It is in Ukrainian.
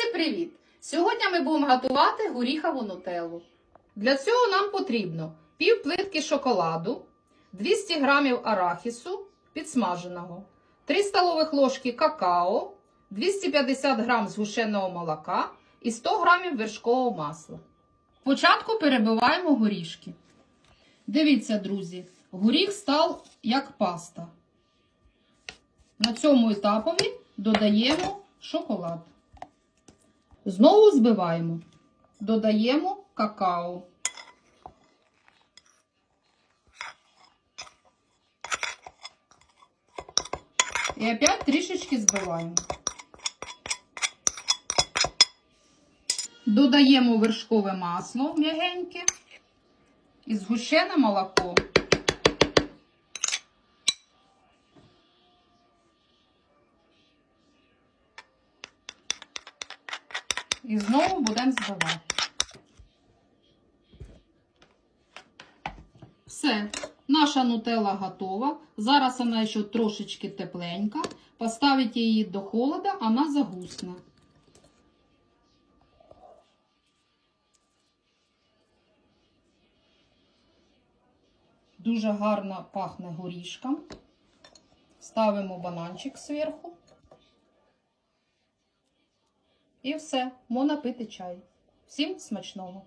Друзі, привіт! Сьогодні ми будемо готувати горіхову нутеллу. Для цього нам потрібно пів плитки шоколаду, 200 грамів арахісу підсмаженого, 3 столових ложки какао, 250 грам згущеного молока і 100 грамів вершкового масла. Спочатку перебиваємо горішки. Дивіться, друзі, горіх став як паста. На цьому етапові додаємо шоколад. Знову збиваємо. Додаємо какао. І опять трішечки збиваємо. Додаємо вершкове масло м'ягеньке і згущене молоко. І знову будемо збивати. Все, наша нутелла готова. Зараз вона ще трошечки тепленька. Поставите її до холода, вона загусне. Дуже гарно пахне горішком. Ставимо бананчик зверху. І все, можна пити чай. Всім смачного!